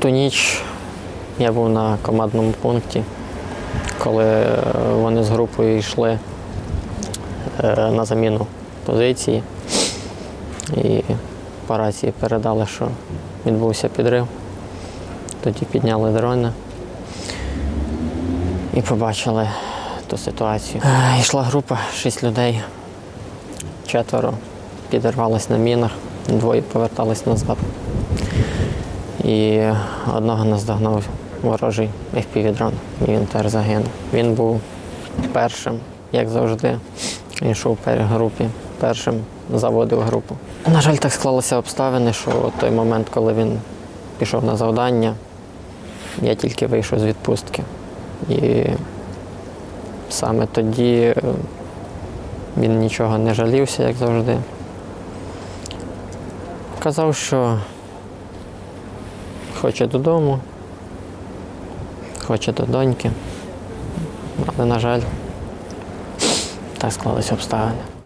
ту ніч я був на командному пункті, коли е, вони з групою йшли е, на заміну позиції. І по рації передали, що відбувся підрив. Тоді підняли дрони і побачили ту ситуацію. Е, Йшла група, шість людей, четверо підірвались на мінах, двоє повертались назад. І одного наздогнав ворожий FPV-дрон, і він теж загинув. Він був першим, як завжди. Йшов в групі, першим заводив групу. На жаль, так склалися обставини, що в той момент, коли він пішов на завдання, я тільки вийшов з відпустки. І саме тоді е, він нічого не жалівся, як завжди. Казав, що хоче додому, хоче до доньки. Але, на жаль, так склалися обставини.